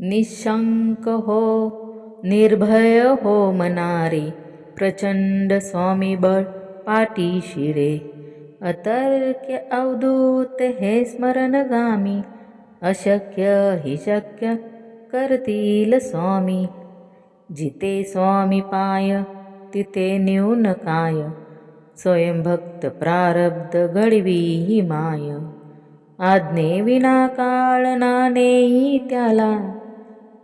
निशंक हो निर्भय हो मनारे प्रचंड स्वामी बळ पाठीशी रे अतर्क्य अवधूत हे स्मरणगामी अशक्य हि शक्य करतील स्वामी। जिथे स्वामी पाय तिथे न्यून काय स्वयंभक्त प्रारब्ध घडवी ही माय। आज्ञे विना काळ नानेही त्याला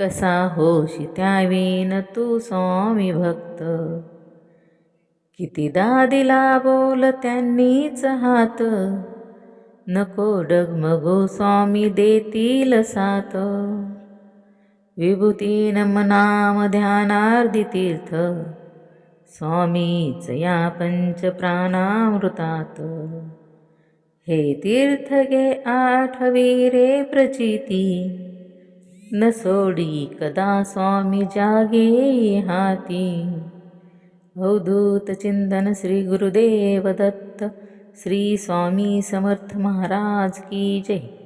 कसा होशी त्यावेन तू स्वामी भक्त? कितीदा दिला बोल त्यांनीच हात? नको डगमगो स्वामी देतील साथ. विभूती नमनाम ध्यानार्धी तीर्थ स्वामीच या पंच प्राणामृतात. हे तीर्थ घे आठवी रे प्रचिती. न सोडी कदा स्वामी जागे हाती. हो अवधूत चिंतन श्री गुरुदेव दत्त श्री स्वामी समर्थ महाराज की जय.